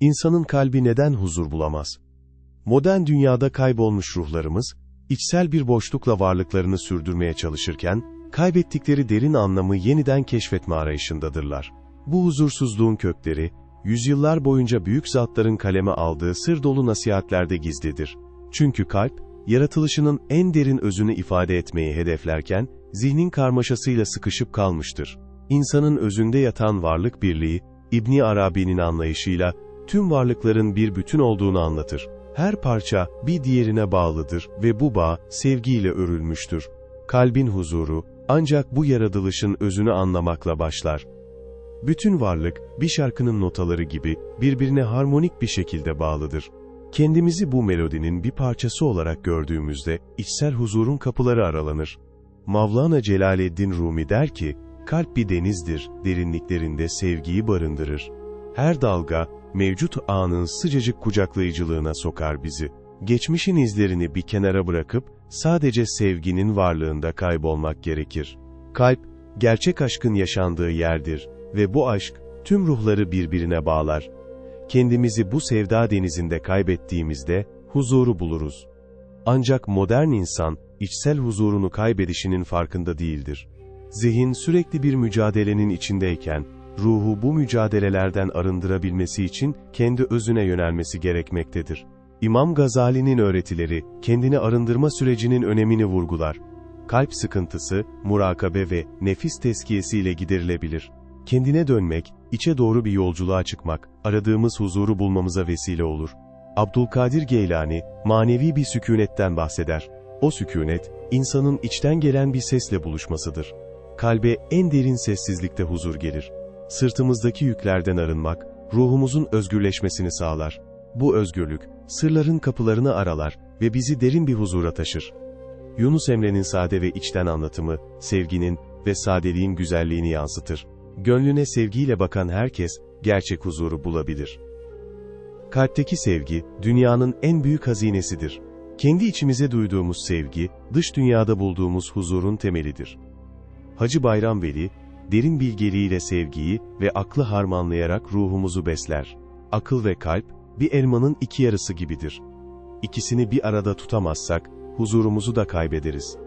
İnsanın kalbi neden huzur bulamaz? Modern dünyada kaybolmuş ruhlarımız, içsel bir boşlukla varlıklarını sürdürmeye çalışırken, kaybettikleri derin anlamı yeniden keşfetme arayışındadırlar. Bu huzursuzluğun kökleri, yüzyıllar boyunca büyük zatların kaleme aldığı sır dolu nasihatlerde gizlidir. Çünkü kalp, yaratılışının en derin özünü ifade etmeyi hedeflerken, zihnin karmaşasıyla sıkışıp kalmıştır. İnsanın özünde yatan varlık birliği, İbni Arabi'nin anlayışıyla, tüm varlıkların bir bütün olduğunu anlatır. Her parça bir diğerine bağlıdır ve bu bağ sevgiyle örülmüştür. Kalbin huzuru ancak bu yaratılışın özünü anlamakla başlar. Bütün varlık bir şarkının notaları gibi birbirine harmonik bir şekilde bağlıdır. Kendimizi bu melodinin bir parçası olarak gördüğümüzde içsel huzurun kapıları aralanır. Mavlana Celaleddin Rumi der ki, kalp bir denizdir, derinliklerinde sevgiyi barındırır. Her dalga, mevcut anın sıcacık kucaklayıcılığına sokar bizi. Geçmişin izlerini bir kenara bırakıp, sadece sevginin varlığında kaybolmak gerekir. Kalp, gerçek aşkın yaşandığı yerdir ve bu aşk, tüm ruhları birbirine bağlar. Kendimizi bu sevda denizinde kaybettiğimizde, huzuru buluruz. Ancak modern insan, içsel huzurunu kaybedişinin farkında değildir. Zihin sürekli bir mücadelenin içindeyken, ruhu bu mücadelelerden arındırabilmesi için kendi özüne yönelmesi gerekmektedir. İmam Gazali'nin öğretileri, kendini arındırma sürecinin önemini vurgular. Kalp sıkıntısı, murakabe ve nefis teskiyesiyle giderilebilir. Kendine dönmek, içe doğru bir yolculuğa çıkmak, aradığımız huzuru bulmamıza vesile olur. Abdülkadir Geylani, manevi bir sükunetten bahseder. O sükunet, insanın içten gelen bir sesle buluşmasıdır. Kalbe en derin sessizlikte huzur gelir. Sırtımızdaki yüklerden arınmak, ruhumuzun özgürleşmesini sağlar. Bu özgürlük, sırların kapılarını aralar ve bizi derin bir huzura taşır. Yunus Emre'nin sade ve içten anlatımı, sevginin ve sadeliğin güzelliğini yansıtır. Gönlüne sevgiyle bakan herkes, gerçek huzuru bulabilir. Kalpteki sevgi, dünyanın en büyük hazinesidir. Kendi içimize duyduğumuz sevgi, dış dünyada bulduğumuz huzurun temelidir. Hacı Bayram Veli, derin bilgeliğiyle sevgiyi ve aklı harmanlayarak ruhumuzu besler. Akıl ve kalp, bir elmanın iki yarısı gibidir. İkisini bir arada tutamazsak, huzurumuzu da kaybederiz.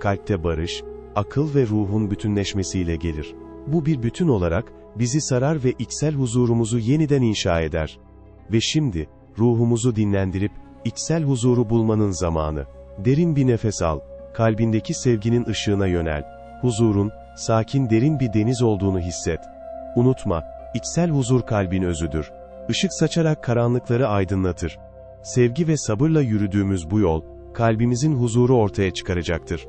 Kalpte barış, akıl ve ruhun bütünleşmesiyle gelir. Bu bir bütün olarak, bizi sarar ve içsel huzurumuzu yeniden inşa eder. Ve şimdi, ruhumuzu dinlendirip, içsel huzuru bulmanın zamanı. Derin bir nefes al, kalbindeki sevginin ışığına yönel. Huzurun, sakin derin bir deniz olduğunu hisset. Unutma, içsel huzur kalbin özüdür. Işık saçarak karanlıkları aydınlatır. Sevgi ve sabırla yürüdüğümüz bu yol, kalbimizin huzuru ortaya çıkaracaktır.